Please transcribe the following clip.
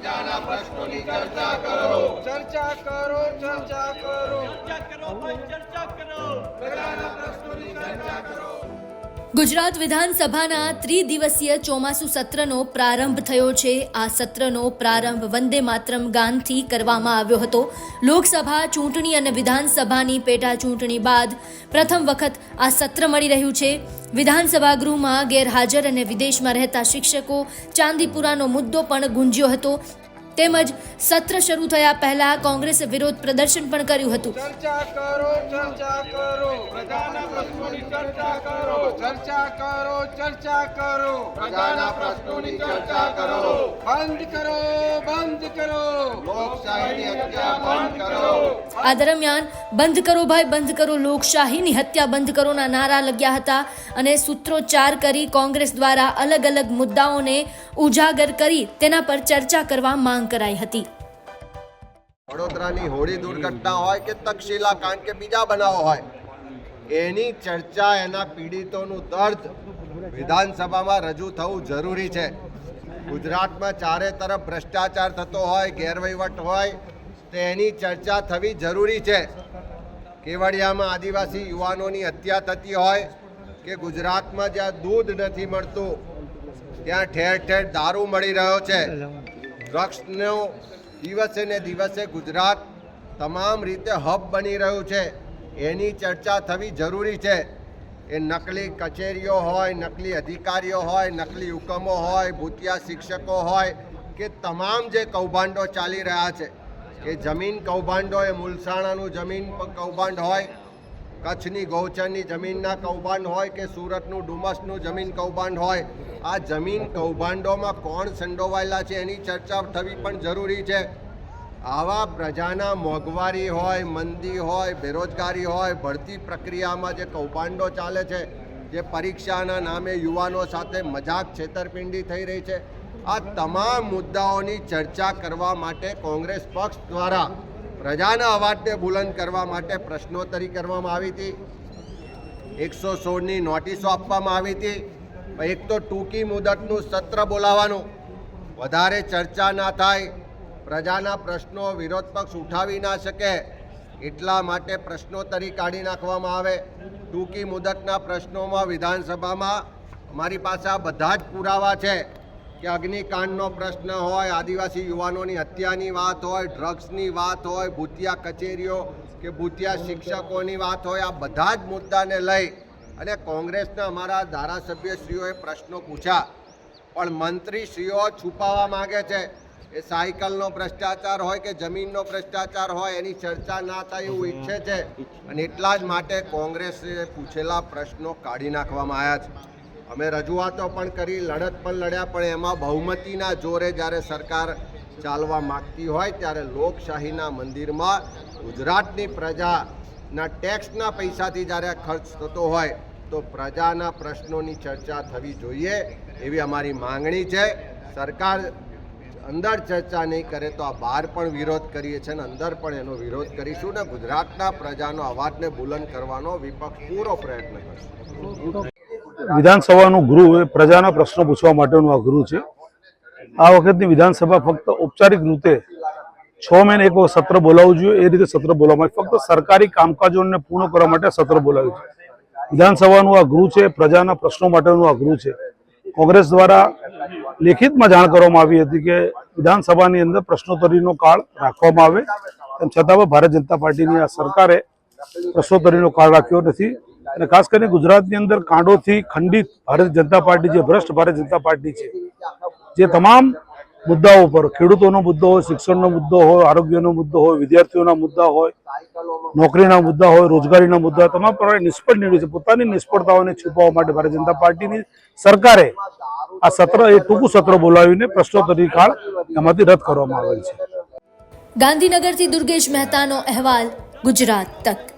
પ્રજાના પ્રશ્નોની ચર્ચા કરો. ચર્ચા કરો ચર્ચા કરો. ચર્ચા કરો ભાઈ ચર્ચા કરો. પ્રજાના ચર્ચા કરો ગુજરાત વિધાનસભાના ત્રિદિવસીય ચોમાસુ સત્રનો પ્રારંભ થયો છે. આ સત્રનો પ્રારંભ વંદે માતરમ ગાનથી કરવામાં આવ્યો હતો. લોકસભા ચૂંટણી અને વિધાનસભાની પેટા ચૂંટણી બાદ પ્રથમ વખત આ સત્ર મળી રહ્યું છે. વિધાનસભા ગૃહમાં ગેરહાજર અને વિદેશમાં રહેતા શિક્ષકો ચાંદીપુરાનો મુદ્દો પણ ગુંજ્યો હતો. તેમજ સત્ર શરૂ થયા પહેલા કોંગ્રેસે વિરોધ પ્રદર્શન પણ કર્યું હતું. ચર્ચા કરો ચર્ચા કરો. પ્રજાના પ્રશ્નોની ચર્ચા કરો. બંધ કરો બંધ કરો. લોકશાહીની હત્યા બંધ કરો. આ દરમિયાન બંધ કરો ભાઈ બંધ કરો. લોકશાહીની હત્યા બંધ કરોના નારા લગ્યા હતા અને સૂત્રોચ્ચાર કરી કોંગ્રેસ દ્વારા અલગ અલગ મુદ્દાઓને ઉજાગર કરી તેના પર ચર્ચા કરવા માંગ કરાઈ હતી. વડોદરાની હોળી દુર્ઘટના હોય કે તક્ષશિલા કાંડ કે બીજા બનાવો હોય એની ચર્ચા, એના પીડિતોનું દર્દ વિધાનસભામાં રજૂ થવું જરૂરી છે. ગુજરાતમાં ચારે તરફ ભ્રષ્ટાચાર થતો હોય, ગેરવહીવટ હોય તેની ચર્ચા થવી જરૂરી છે. કેવડિયામાં આદિવાસી યુવાનોની હત્યા થતી હોય કે ગુજરાતમાં જ્યાં દૂધ નથી મળતું, ત્યાં ઠેર ઠેર દારૂ મળી રહ્યો છે. ડ્રગ્સનો દિવસે ને દિવસે ગુજરાત તમામ રીતે હબ બની રહ્યું છે. એની ચર્ચા થવી જરૂરી છે. એ નકલી કચેરીઓ હોય, નકલી અધિકારીઓ હોય, નકલી હુકમો હોય, ભૂતિયા શિક્ષકો હોય, કે તમામ જે કૌભાંડો ચાલી રહ્યા છે. એ જમીન કૌભાંડો એ મુલસાણાનું જમીન કૌભાંડ હોય, કચ્છની ગૌચરની જમીનના કૌભાંડ હોય, કે સુરતનું ડુમસનું જમીન કૌભાંડ હોય, આ જમીન કૌભાંડોમાં કોણ સંડોવાયેલા છે એની ચર્ચા થવી પણ જરૂરી છે. આવા પ્રજાના મોંઘવારી હોય, મંદી હોય, બેરોજગારી હોય, ભરતી પ્રક્રિયામાં જે કૌભાંડો ચાલે છે, જે પરીક્ષાના નામે યુવાનો સાથે મજાક છેતરપિંડી થઈ રહી છે, આ તમામ મુદ્દાઓની ચર્ચા કરવા માટે કોંગ્રેસ પક્ષ દ્વારા પ્રજાના અવાજને બુલંદ કરવા માટે પ્રશ્નોત્તરી કરવામાં આવી હતી. એકસો સોળની નોટિસો આપવામાં આવી હતી. એક તો ટૂંકી મુદતનું સત્ર બોલાવવાનું. વધારે ચર્ચા ના થાય. પ્રજાના પ્રશ્નો વિરોધ પક્ષ ઉઠાવી ના શકે એટલા માટે પ્રશ્નોત્તરી કાઢી નાખવામાં આવે. ટૂંકી મુદતના પ્રશ્નોમાં વિધાનસભામાં અમારી પાસે બધા જ પુરાવા છે કે અગ્નિકાંડનો પ્રશ્ન હોય, આદિવાસી યુવાનોની હત્યાની વાત હોય, ડ્રગ્સની વાત હોય, ભૂતિયા કચેરીઓ કે ભૂતિયા શિક્ષકોની વાત હોય, આ બધા જ મુદ્દાને લઈ અને કોંગ્રેસના અમારા ધારાસભ્યશ્રીઓએ પ્રશ્નો પૂછ્યા. પણ મંત્રીશ્રીઓ છુપાવવા માગે છે. એ સાયકલનો ભ્રષ્ટાચાર હોય કે જમીનનો ભ્રષ્ટાચાર હોય, એની ચર્ચા ના થાય એવું ઈચ્છે છે. અને એટલા જ માટે કોંગ્રેસે પૂછેલા પ્રશ્નો કાઢી નાખવામાં આવ્યા છે. અમે રજૂઆતો પણ કરી, લડત પણ લડ્યા, પણ એમાં બહુમતીના જોરે જ્યારે સરકાર ચાલવા માગતી હોય ત્યારે લોકશાહીના મંદિરમાં ગુજરાતની પ્રજાના ટેક્સના પૈસાથી જ્યારે ખર્ચ થતો હોય, તો પ્રજાના પ્રશ્નોની ચર્ચા થવી જોઈએ એવી અમારી માંગણી છે. સરકાર અંદર ચર્ચા નહીં કરે તો આ બહાર પણ વિરોધ કરીએ છીએ અને અંદર પણ એનો વિરોધ કરીશું ને ગુજરાતના પ્રજાનો અવાજને બુલંદ કરવાનો વિપક્ષ પૂરો પ્રયત્ન કરશે. વિધાનસભાનું ગૃહ, એ પ્રજાના પ્રશ્નો પૂછવા માટેનું આ ગૃહ છે. આ વખતની વિધાનસભા ફક્ત ઔપચારિક રીતે છ મહિને એક સત્ર બોલાવવું જોઈએ. એ રીતે સત્ર બોલાવવામાં. ફક્ત સરકારી કામકાજોને પૂર્ણ કરવા માટે સત્ર બોલાવ્યું છે. વિધાનસભાનું આ ગૃહ છે, પ્રજાના પ્રશ્નો માટેનું આ ગૃહ છે. કોંગ્રેસ દ્વારા લેખિતમાં જાણ કરવામાં આવી હતી કે વિધાનસભાની અંદર પ્રશ્નોત્તરીનો કાળ રાખવામાં આવે. તેમ છતાં પણ ભારત જનતા પાર્ટીની આ સરકારે પ્રશ્નોત્તરીનો કાળ રાખ્યો નથી. અને ખાસ કરીને ગુજરાતની અંદર કાંડોથી ખંડિત ભારતીય જનતા પાર્ટી જે ભ્રષ્ટ ભારતીય જનતા પાર્ટી છે, જે તમામ મુદ્દાઓ પર, ખેડૂતોનો મુદ્દો હોય, શિક્ષણનો મુદ્દો હોય, આરોગ્યનો મુદ્દો હોય, વિદ્યાર્થીઓના મુદ્દા હોય, નોકરીના મુદ્દા હોય, રોજગારીના મુદ્દા તમામ પ્રકારે નિષ્ફળ નીવડ્યું છે. પોતાની નિષ્ફળતાઓને છુપાવવા માટે ભારતીય જનતા પાર્ટીની સરકારે આ સત્ર એ ટૂંકું સત્ર બોલાવીને પ્રશ્નોત્તરી કાળ એમાંથી રદ કરવામાં આવેલ છે. ગાંધીનગરથી દુર્ગેશ મહેતાનો અહેવાલ, ગુજરાત તક.